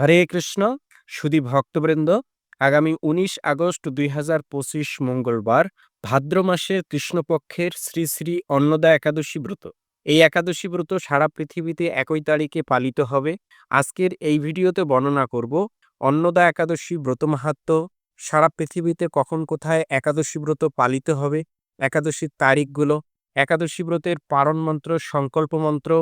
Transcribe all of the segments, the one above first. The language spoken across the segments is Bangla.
হরে কৃষ্ণ সুদী ভক্তবৃন্দ, আগামী উনিশ আগস্ট দুই হাজার পঁচিশ মঙ্গলবার ভাদ্র মাসের কৃষ্ণপক্ষের শ্রী শ্রী অন্নদা একাদশী ব্রত। এই একাদশী ব্রত সারা পৃথিবীতে একই তারিখে পালিত হবে। আজকের এই ভিডিওতে বর্ণনা করব, অন্নদা একাদশী ব্রত মাহাত্ম্য, সারা পৃথিবীতে কখন কোথায় একাদশী ব্রত পালিত হবে, একাদশীর তারিখগুলো, একাদশী ব্রতের পারণ মন্ত্র, সংকল্প মন্ত্র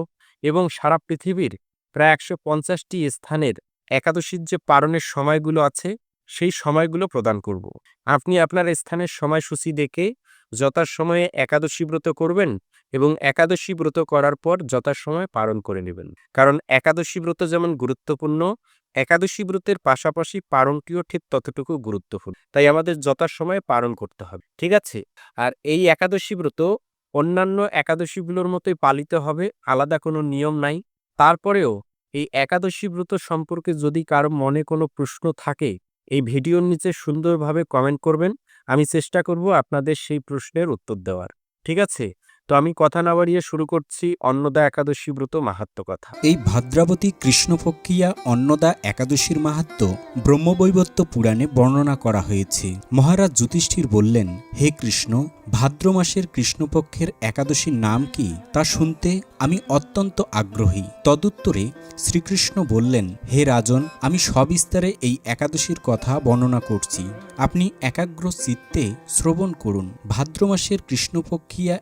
এবং সারা পৃথিবীর প্রায় একশো পঞ্চাশটি স্থানের একাদশীর যে পারণের সময়গুলো আছে, সেই সময়গুলো প্রদান করব। আপনি আপনার স্থানের সময়সূচি দেখে যথাসময়ে একাদশী ব্রত করবেন এবং একাদশী ব্রত করার পর যথাসময়ে পালন করে নেবেন। কারণ একাদশী ব্রত যেমন গুরুত্বপূর্ণ, একাদশী ব্রতের পাশাপাশি পালনটিও ঠিক ততটুকু গুরুত্বপূর্ণ। তাই আমাদের যথাসময়ে পালন করতে হবে, ঠিক আছে? আর এই একাদশী ব্রত অন্যান্য একাদশীগুলোর মতোই পালিত হবে, আলাদা কোনো নিয়ম নাই। তারপরেও এই একাদশী ব্রত সম্পর্কে যদি কারও মনে কোনো প্রশ্ন থাকে, এই ভিডিওর নিচে সুন্দরভাবে কমেন্ট করবেন। আমি চেষ্টা করব আপনাদের সেই প্রশ্নের উত্তর দেওয়ার। ঠিক আছে? তো আমি কথা না বাড়িয়ে শুরু করছি অন্নদা একাদশী ব্রত মাহাত্ম কথা। এই ভাদ্রাবতী কৃষ্ণপক্ষিয়া অন্নদা একাদশীর মাহাত্ম ব্রহ্মবৈবত্য পুরাণে বর্ণনা করা হয়েছে। মহারাজ যুধিষ্ঠির বললেন, হে কৃষ্ণ, ভাদ্র মাসের কৃষ্ণপক্ষের একাদশীর নাম কি? তা শুনতে আমি অত্যন্ত আগ্রহী। তদুত্তরে শ্রীকৃষ্ণ বললেন, হে রাজন, আমি সবিস্তারে এই একাদশীর কথা বর্ণনা করছি। আপনি একাগ্র চিত্তে শ্রবণ করুন। ভাদ্র মাসের কৃষ্ণপক্ষিয়া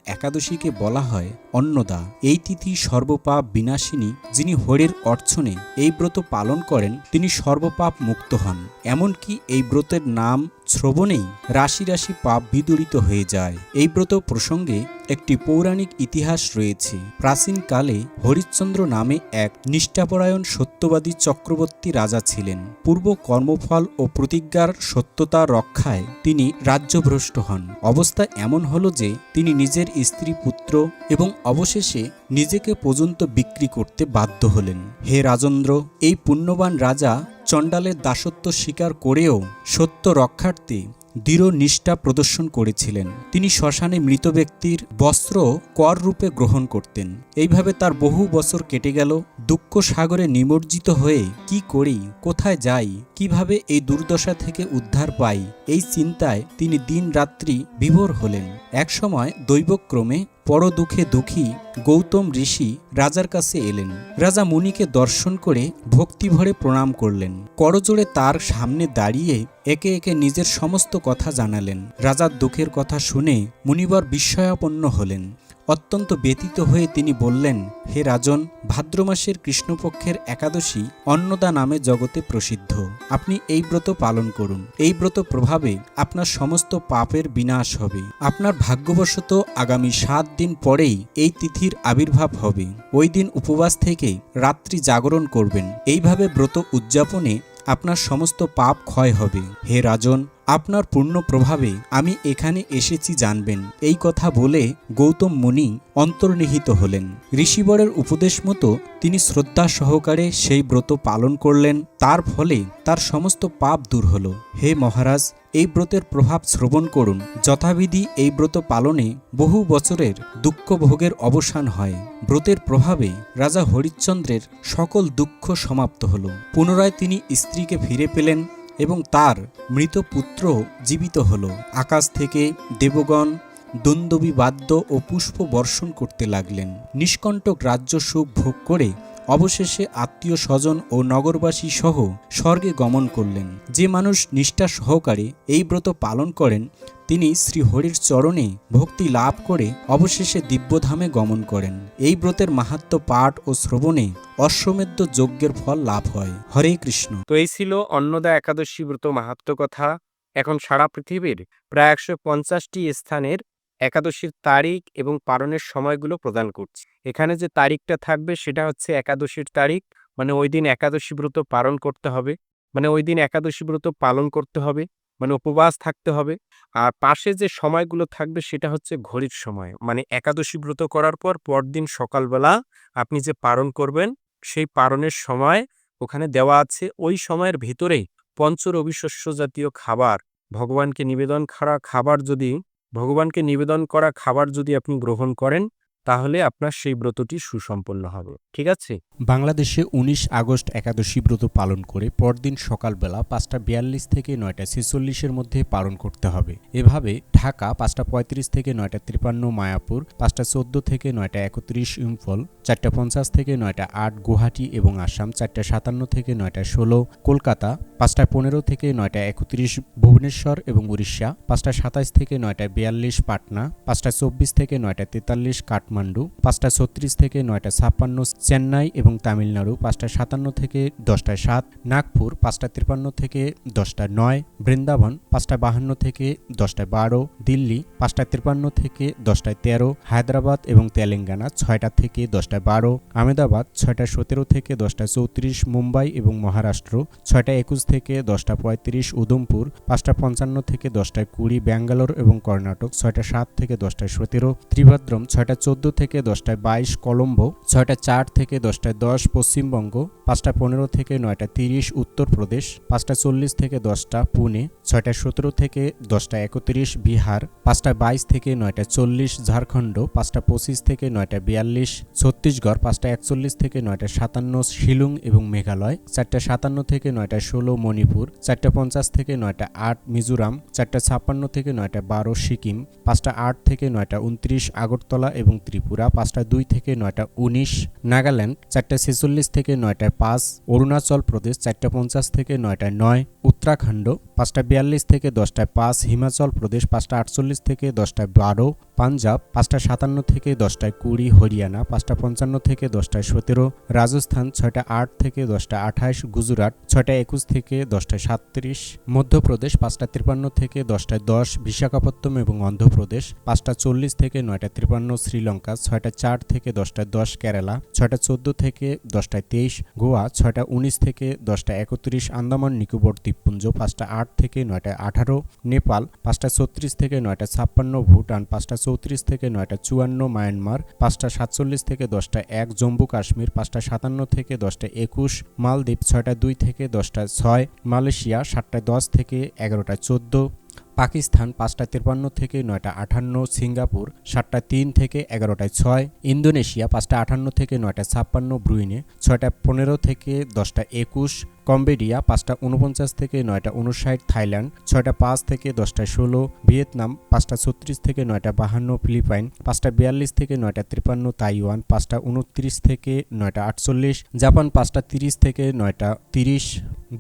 একাদশীকে বলা হয় অন্নদা। এই তিথি সর্বপাপ বিনাশিনী যিনি হরের অর্চনে এই ব্রত পালন করেন, তিনি সর্বপাপ মুক্ত হন। এমনকি এই ব্রতের নাম শ্রবণেই রাশি রাশি পাপ বিদূরিত হয়ে যায়। এই ব্রত প্রসঙ্গে একটি পৌরাণিক ইতিহাস রয়েছে। প্রাচীনকালে হরিশ্চন্দ্র নামে এক নিষ্ঠাপরায়ণ সত্যবাদী চক্রবর্তী রাজা ছিলেন। পূর্ব কর্মফল ও প্রতিজ্ঞার সত্যতা রক্ষায় তিনি রাজ্যভ্রষ্ট হন। অবস্থা এমন হল যে তিনি নিজের স্ত্রী পুত্র এবং অবশেষে নিজেকে পর্যন্ত বিক্রি করতে বাধ্য হলেন। হে রাজেন্দ্র, এই পুণ্যবান রাজা চণ্ডালের দাসত্ব স্বীকার করেও সত্য রক্ষার্থে দৃঢ় নিষ্ঠা প্রদর্শন করেছিলেন। তিনি শ্মশানে মৃত ব্যক্তির বস্ত্র কর রূপে গ্রহণ করতেন। এইভাবে তার বহু বছর কেটে গেল। দুঃখ সাগরে নিমজ্জিত হয়ে কি করি, কোথায় যাই, কীভাবে এই দুর্দশা থেকে উদ্ধার পাই, এই চিন্তায় তিনি দিন রাত্রি বিভোর হলেন। একসময় দৈবক্রমে পর দুঃখে দুঃখী গৌতম ঋষি রাজার কাছে এলেন। রাজা মুনিকে দর্শন করে ভক্তিভরে প্রণাম করলেন। করজোড়ে তার সামনে দাঁড়িয়ে একে একে নিজের সমস্ত কথা জানালেন। রাজার দুঃখের কথা শুনে মুনিবর বিস্ময়াপন্ন হলেন। অত্যন্ত ব্যতীত হয়ে তিনি বললেন, হে রাজন, ভাদ্র মাসের কৃষ্ণপক্ষের একাদশী অন্নদা নামে জগতে প্রসিদ্ধ। আপনি এই ব্রত পালন করুন। এই ব্রত প্রভাবে আপনার সমস্ত পাপের বিনাশ হবে। আপনার ভাগ্যবশত আগামী সাত দিন পরেই এই তিথির আবির্ভাব হবে। ওই দিন উপবাস থেকে রাত্রি জাগরণ করবেন। এইভাবে ব্রত উদযাপনে আপনার সমস্ত পাপ ক্ষয় হবে। হে রাজন, আপনার পূর্ণ প্রভাবে আমি এখানে এসেছি জানবেন। এই কথা বলে গৌতম মুনি অন্তর্নিহিত হলেন। ঋষিবরের উপদেশ মতো তিনি শ্রদ্ধা সহকারে সেই ব্রত পালন করলেন। তার ফলে তার সমস্ত পাপ দূর হল। হে মহারাজ এই ব্রতের প্রভাব শ্রবণ করুন। যথাবিধি এই ব্রত পালনে বহু বছরের দুঃখ ভোগের অবসান হয়। ব্রতের প্রভাবে রাজা হরিশ্চন্দ্রের সকল দুঃখ সমাপ্ত হল। পুনরায় তিনি স্ত্রীকে ফিরে পেলেন এবং তার মৃত পুত্র জীবিত হল। আকাশ থেকে দেবগণ দন্দবী বাদ্য ও পুষ্প বর্ষণ করতে লাগলেন। নিষ্কণ্টক রাজ্য সুখ ভোগ করে অবশেষে আত্মীয় স্বজন ও নগরবাসী সহ স্বর্গে গমন করলেন। যে মানুষ নিষ্ঠা সহকারে এই ব্রত পালন করেন, তিনি শ্রীহরির চরণে ভক্তি লাভ করে অবশেষে দিব্যধামে গমন করেন। এই ব্রতের মাহাত্ম পাঠ ও শ্রবণে অশ্বমেধ যজ্ঞের ফল লাভ হয়। হরে কৃষ্ণ। তো এই ছিল অন্নদা একাদশী ব্রত মাহাত্ম কথা। এখন সারা পৃথিবীর প্রায় একশো পঞ্চাশটি স্থানের একাদশীর তারিখ এবং পালনের সময়গুলো প্রদান করছি। এখানে যে তারিখটা থাকবে সেটা হচ্ছে একাদশীর তারিখ মানে ওই দিন একাদশী ব্রত পালন করতে হবে মানে ওই দিন একাদশী ব্রত পালন করতে হবে মানে উপবাস থাকতে হবে। আর পাশে যে সময়গুলো থাকবে সেটা হচ্ছে ঘড়ির সময় মানে একাদশী ব্রত করার পর পরদিন সকালবেলা আপনি যে পালন করবেন, সেই পালনের সময় ওখানে দেওয়া আছে, ওই সময়ের ভিতরেই পঞ্চরবি শস্য জাতীয় খাবার, ভগবানকে নিবেদন করা খাবার যদি ভগবানকে নিবেদন করা খাবার যদি আপনি গ্রহণ করেন, তাহলে আপনার সেই ব্রতটি সুসম্পন্ন হবে। ঠিক আছে? বাংলাদেশে উনিশ আগস্ট একাদশী ব্রত পালন করে পরদিন সকালবেলা পাঁচটা বিয়াল্লিশ থেকে নয়টা ছেচল্লিশের মধ্যে পালন করতে হবে। এভাবে ঢাকা পাঁচটা পঁয়ত্রিশ থেকে নয়টা ত্রিপান্ন মায়াপুর পাঁচটা চোদ্দ থেকে নয়টা একত্রিশ, ইম্ফল চারটা পঞ্চাশ থেকে নয়টা আট গুয়াহাটি এবং আসাম, চারটা সাতান্ন থেকে নয়টা ষোলো কলকাতা, পাঁচটা পনেরো থেকে নয়টা একত্রিশ ভুবনেশ্বর এবং উড়িষ্যা, পাঁচটা সাতাইশ থেকে নয়টা বিয়াল্লিশ পাটনা, পাঁচটা চব্বিশ থেকে নয়টা তেতাল্লিশ কাঠমান্ডু, পাঁচটা ছত্রিশ থেকে নয়টা ছাপ্পান্ন চেন্নাই এবং তামিলনাড়ু, পাঁচটা সাতান্ন থেকে দশটা সাত নাগপুর, পাঁচটা তিপ্পান্ন থেকে দশটা নয় বৃন্দাবন, পাঁচটা বাহান্ন থেকে দশটা বারো দিল্লি, পাঁচটা তিপ্পান্ন থেকে দশটায় তেরো হায়দ্রাবাদ এবং তেলেঙ্গানা, ছয়টা থেকে দশটা বারো, আহমেদাবাদ ছয়টা সতেরো থেকে দশটা চৌত্রিশ, মুম্বাই এবং মহারাষ্ট্র ছয়টা একুশ থেকে দশটা পঁয়ত্রিশ, উধমপুর পাঁচটা পঞ্চান্ন থেকে দশটায় কুড়ি, ব্যাঙ্গালোর এবং কর্ণাটক ছয়টা সাত থেকে দশটায় সতেরো, ত্রিভাদ্রম ছয়টা চোদ্দ থেকে দশটায় বাইশ, কলম্বো ছয়টা চার থেকে দশটায় দশ, পশ্চিমবঙ্গ পাঁচটা পনেরো থেকে নয়টা তিরিশ, উত্তরপ্রদেশ পাঁচটা চল্লিশ থেকে দশটা পুনে ছয়টা সতেরো থেকে দশটা একত্রিশ, বিহার পাঁচটা বাইশ থেকে নয়টা চল্লিশ, ঝাড়খণ্ড পাঁচটা পঁচিশ থেকে নয়টা বিয়াল্লিশ ছত্তিশগড় পাঁচটা একচল্লিশ থেকে নয়টা সাতান্ন শিলং এবং মেঘালয় চারটা সাতান্ন থেকে নয়টা ষোলো মণিপুর চারটা পঞ্চাশ থেকে নয়টা আট মিজোরাম চারটা ছাপ্পান্ন থেকে নয়টা বারো সিকিম পাঁচটা আট থেকে নয়টা উনত্রিশ আগরতলা এবং ত্রিপুরা পাঁচটা দুই থেকে নয়টা উনিশ নাগাল্যান্ড চারটা ছেচল্লিশ থেকে নয়টা পাঁচ অরুণাচল প্রদেশ চারটা পঞ্চাশ থেকে নয়টা নয় উত্তরাখণ্ড পাঁচটা বিয়াল্লিশ থেকে দশটায় পাঁচ হিমাচল প্রদেশ পাঁচটা আটচল্লিশ থেকে দশটায় বারো পাঞ্জাব পাঁচটা সাতান্ন থেকে দশটায় কুড়ি হরিয়ানা পাঁচটা পঞ্চান্ন থেকে দশটায় সতেরো রাজস্থান ছয়টা আট থেকে দশটা আঠাশ গুজরাট ছয়টা একুশ থেকে দশটায় সাতত্রিশ মধ্যপ্রদেশ পাঁচটা তিপ্পান্ন থেকে দশটায় দশ বিশাখাপত্তম এবং অন্ধ্রপ্রদেশ পাঁচটা চল্লিশ থেকে নয়টা তিপ্পান্ন শ্রীলঙ্কা ছয়টা চার থেকে দশটায় দশ কেরালা ছয়টা চোদ্দ থেকে দশটায় তেইশ গোয়া ছয়টা উনিশ থেকে দশটা একত্রিশ আন্দামান নিকোবর দ্বীপপুঞ্জ পাঁচটা আট থেকে নয়টা আঠারো, নেপাল পাঁচটা ছত্রিশ থেকে নয়টা ছাপ্পান্ন, ভুটান পাঁচটা চৌত্রিশ থেকে নয়টা চুয়ান্ন, মায়ানমার পাঁচটা সাতচল্লিশ থেকে দশটা এক, জম্মু কাশ্মীর পাঁচটা সাতান্ন থেকে দশটা একুশ, মালদ্বীপ ছয়টা দুই থেকে দশটা ছয়, মালয়েশিয়া সাতটা দশ থেকে এগারোটা চোদ্দ পাকিস্তান পাঁচটা তিপ্পান্ন থেকে নয়টা আটান্ন সিঙ্গাপুর সাতটা তিন থেকে এগারোটায় ছয়, ইন্দোনেশিয়া পাঁচটা আটান্ন থেকে নয়টা ছাপ্পান্ন, ব্রুইনে ছয়টা পনেরো থেকে দশটা একুশ, কম্বোডিয়া পাঁচটা উনপঞ্চাশ থেকে নয়টা উনষাট থাইল্যান্ড ছয়টা পাঁচ থেকে দশটা ষোলো, ভিয়েতনাম পাঁচটা ছত্রিশ থেকে নয়টা বাহান্ন, ফিলিপাইন পাঁচটা বিয়াল্লিশ থেকে নয়টা তিপ্পান্ন তাইওয়ান পাঁচটা উনত্রিশ থেকে নয়টা আটচল্লিশ, জাপান পাঁচটা তিরিশ থেকে নয়টা তিরিশ,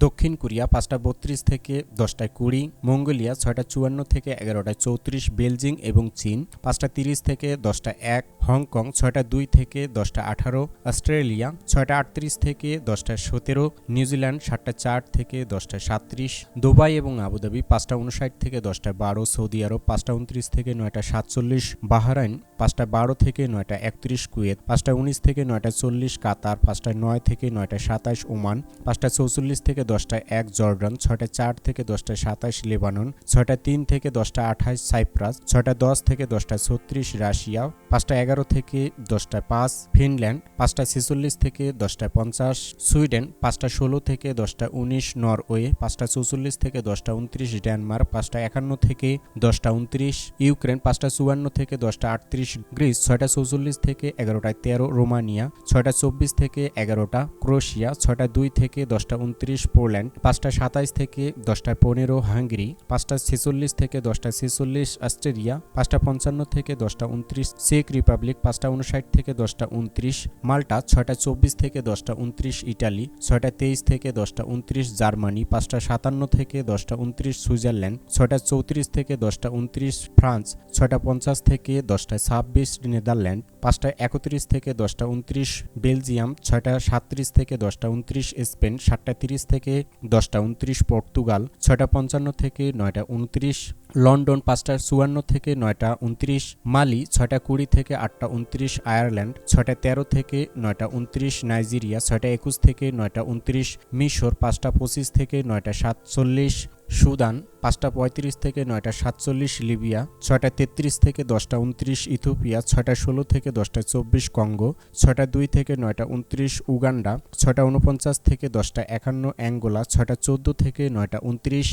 দক্ষিণ কোরিয়া পাঁচটা বত্রিশ থেকে দশটায় কুড়ি, মঙ্গোলিয়া ছয়টা চুয়ান্ন থেকে এগারোটায় চৌত্রিশ বেলজিং এবং চীন, পাঁচটা তিরিশ থেকে দশটা এক, হংকং, ছয়টা দুই থেকে দশটা আঠারো, অস্ট্রেলিয়া, ছয়টা আটত্রিশ থেকে দশটা সতেরো, নিউজিল্যান্ড, সাতটা চার থেকে দশটা সাতত্রিশ, দুবাই এবং আবুধাবি, পাঁচটা উনষাট থেকে দশটা বারো, সৌদি আরব, পাঁচটা উনত্রিশ থেকে নয়টা সাতচল্লিশ, বাহরাইন, পাঁচটা বারো থেকে নয়টা একত্রিশ, কুয়েত, পাঁচটা উনিশ থেকে নয়টা চল্লিশ, কাতার, পাঁচটা নয় থেকে নয়টা সাতাশ, ওমান, পাঁচটা চৌচল্লিশ থেকে দশটা এক, জর্ডান, ছয়টা চার থেকে দশটা সাতাশ, লেবানন, ছয়টা তিন থেকে দশটা আঠাশ সাইপ্রাস ছয়টা দশ থেকে দশটা ছত্রিশ রাশিয়া পাঁচটা এগারো থেকে দশটা পাঁচ ফিনল্যান্ড পাঁচটা ছেচল্লিশ থেকে দশটা পঞ্চাশ সুইডেন পাঁচটা ষোলো থেকে দশটা উনিশ নরওয়ে পাঁচটা চৌচল্লিশ থেকে দশটা উনত্রিশ ডেনমার্ক পাঁচটা একান্ন থেকে দশটা উনত্রিশ ইউক্রেন পাঁচটা চুয়ান্ন থেকে দশটা আটত্রিশ গ্রিস ছয়টা চৌচল্লিশ থেকে এগারোটায় তেরো রোমানিয়া ছয়টা চব্বিশ থেকে এগারোটা ক্রোয়েশিয়া ছয়টা দুই থেকে দশটা উনত্রিশ পোল্যান্ড পাঁচটা সাতাইশ থেকে দশটা পনেরো হাঙ্গেরি পাঁচটা ছেচল্লিশ থেকে দশটা ছেচল্লিশ, অস্ট্রেলিয়া পাঁচটা পঞ্চান্ন থেকে দশটা উনত্রিশ, চেক রিপাবলিক পাঁচটা উনষাট থেকে দশটা উনত্রিশ, মাল্টা ছয়টা চব্বিশ থেকে দশটা উনত্রিশ, ইটালি ছয়টা তেইশ থেকে দশটা উনত্রিশ, জার্মানি পাঁচটা সাতান্ন থেকে দশটা উনত্রিশ, সুইজারল্যান্ড ছয়টা চৌত্রিশ থেকে দশটা উনত্রিশ, ফ্রান্স ছয়টা পঞ্চাশ থেকে দশটা ছাব্বিশ, নেদারল্যান্ড পাঁচটা একত্রিশ থেকে দশটা উনত্রিশ, বেলজিয়াম ছয়টা সাতত্রিশ থেকে দশটা উনত্রিশ, স্পেন সাতটা তিরিশ থেকে দশটা উনত্রিশ, পর্তুগাল ছয়টা পঞ্চান্ন থেকে নয়টা উনত্রিশ, লন্ডন পাঁচটা চুয়ান্ন থেকে নয়টা উনত্রিশ, মালি ছয়টা কুড়ি থেকে আটটা উনত্রিশ, আয়ারল্যান্ড ছয়টা তেরো থেকে নয়টা উনত্রিশ, নাইজেরিয়া ছয়টা একুশ থেকে নয়টা উনত্রিশ, মিশর পাঁচটা পঁচিশ থেকে নয়টা সাতচল্লিশ, সুদান পাঁচটা পঁয়ত্রিশ থেকে নয়টা সাতচল্লিশ লিবিয়া, ছয়টা তেত্রিশ থেকে দশটা উনত্রিশ ইথোপিয়া ছয়টা ষোলো থেকে দশটা চব্বিশ কঙ্গো, ছয়টা দুই থেকে নয়টা উনত্রিশ উগান্ডা, ছয়টা উনপঞ্চাশ থেকে দশটা একান্ন অ্যাঙ্গোলা, ছয়টা চোদ্দ থেকে নয়টা উনত্রিশ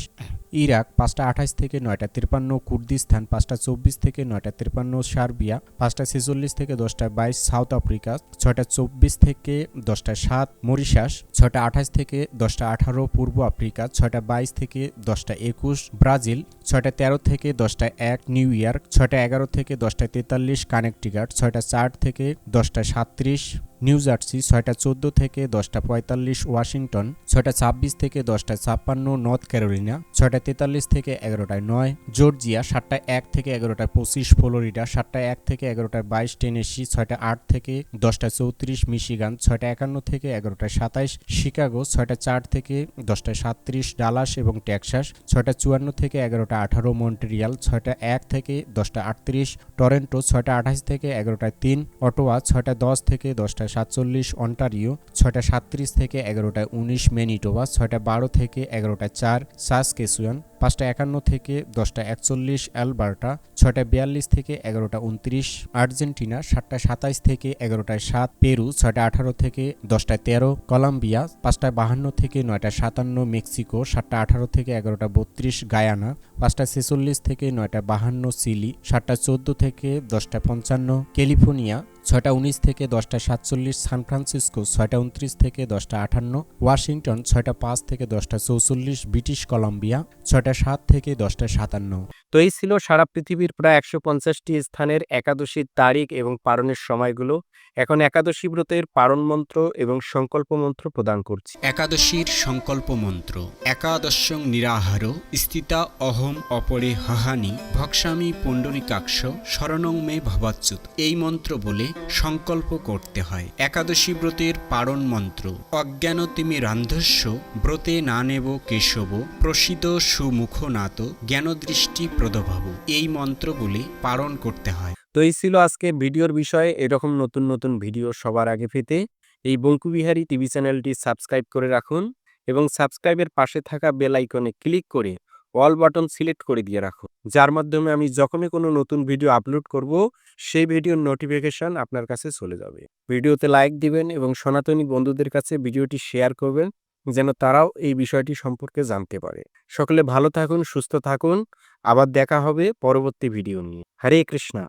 ইরাক, পাঁচটা আঠাশ থেকে নয়টা তিপ্পান্ন কুর্দিস্তান, পাঁচটা চব্বিশ থেকে নয়টা তিপ্পান্ন সার্বিয়া, পাঁচটা ছেচল্লিশ থেকে দশটা বাইশ সাউথ আফ্রিকা, ছয়টা চব্বিশ থেকে দশটা সাত মরিশাস, ছয়টা আঠাশ থেকে দশটা আঠারো পূর্ব আফ্রিকা, ছয়টা বাইশ থেকে দশটা একুশ Brasil. ছয়টা তেরো থেকে দশটা এক নিউ ইয়র্ক ছয়টা এগারো থেকে দশটা তেতাল্লিশ কানেকটিকাট, ছয়টা চার থেকে দশটা সাতত্রিশ নিউ জার্সি, ছয়টা চোদ্দ থেকে দশটা পঁয়তাল্লিশ ওয়াশিংটন, ছয়টা ছাব্বিশ থেকে দশটা ছাপ্পান্ন নর্থ ক্যারোলিনা, ছয়টা তেতাল্লিশ থেকে এগারোটায় নয় জর্জিয়া, সাতটা এক থেকে এগারোটায় পঁচিশ ফ্লোরিডা, সাতটা এক থেকে এগারোটায় বাইশ টেনেসি, ছয়টা আট থেকে দশটা চৌত্রিশ মিশিগান, ছয়টা একান্ন থেকে এগারোটায় সাতাইশ শিকাগো, ছয়টা চার থেকে দশটা সাতত্রিশ ডালাস এবং টেক্সাস, ছয়টা চুয়ান্ন থেকে এগারোটা আঠারো, মন্ট্রিয়াল ছয়টা এক থেকে দশটা আটত্রিশ, টরেন্টো ছয়টা আঠাশ থেকে এগারোটায় তিন, অটোয়া ছয়টা দশ থেকে দশটা সাতচল্লিশ, অন্টারিও ছয়টা সাতত্রিশ থেকে এগারোটায় উনিশ মেনিটোবা ছয়টা বারো থেকে এগারোটায় চার, সাসকেসুয়ান পাঁচটা একান্ন থেকে দশটা একচল্লিশ, অ্যালবার্টা ছয়টা বিয়াল্লিশ থেকে এগারোটা উনত্রিশ আর্জেন্টিনা সাতটা সাতাইশ থেকে এগারোটায় সাত, পেরু ছয়টা আঠারো থেকে দশটায় তেরো, কলম্বিয়া পাঁচটা বাহান্ন থেকে নয়টা সাতান্ন, মেক্সিকো সাতটা আঠারো থেকে এগারোটা বত্রিশ, গায়ানা পাঁচটা ছেচল্লিশ থেকে নয়টা বাহান্ন সিলি সাতটা চোদ্দ থেকে দশটা পঞ্চান্ন, ক্যালিফোর্নিয়া ছয়টা উনিশ থেকে দশটা সাতচল্লিশ, সান ফ্রান্সিসকো ছয়টা উনত্রিশ থেকে দশটা আটান্ন ওয়াশিংটন ছয়টা পাঁচ থেকে দশটা চৌচল্লিশ, ব্রিটিশ কলম্বিয়া ছয়টা সাত থেকে দশটা সাতান্ন। তো এই ছিল সারা পৃথিবীর প্রায় একশো পঞ্চাশটি স্থানের একাদশীর তারিখ এবং পারণের সময়গুলো। এখন একাদশী ব্রতের পারণ মন্ত্র এবং সংকল্প মন্ত্র প্রদান করছি। একাদশীর সংকল্প মন্ত্র, একাদশং নিরাহার, স্থিতা অহম অপরে হাহানি, ভক্সামি পণ্ডরিকাক্ষ, শরণং মে ভবাচ্যুত। এই মন্ত্র বলে সংকল্প করতে হয়। একাদশী ব্রতের পারণ মন্ত্র, অজ্ঞান তিমি রান্ধস্য, ব্রতে না নেব কেশব প্রসিত সুমুখ নাত জ্ঞানদৃষ্টি প্রদভাব। এই মন্ত্র বলে পারণ করতে হয়। তো এই ছিল আজকে ভিডিওর বিষয়ে। এরকম নতুন নতুন ভিডিও সবার আগে পেতে এই বঙ্কুবিহারী টিভি চ্যানেলটি সাবস্ক্রাইব করে রাখুন এবং সাবস্ক্রাইবের পাশে থাকা বেল আইকনে ক্লিক করে অল বাটন সিলেক্ট করে দিয়ে রাখুন। যার মাধ্যমে আমি যখনই কোনো নতুন ভিডিও আপলোড করব, সেই ভিডিওর নোটিফিকেশন আপনার কাছে চলে যাবে। ভিডিওতে লাইক দিবেন এবং সনাতনী বন্ধুদের কাছে ভিডিওটি শেয়ার করবেন যেন তারাও এই বিষয়টি সম্পর্কে জানতে পারে। সকলে ভালো থাকুন, সুস্থ থাকুন। আবার দেখা হবে পরবর্তী ভিডিও নিয়ে। হরে কৃষ্ণা।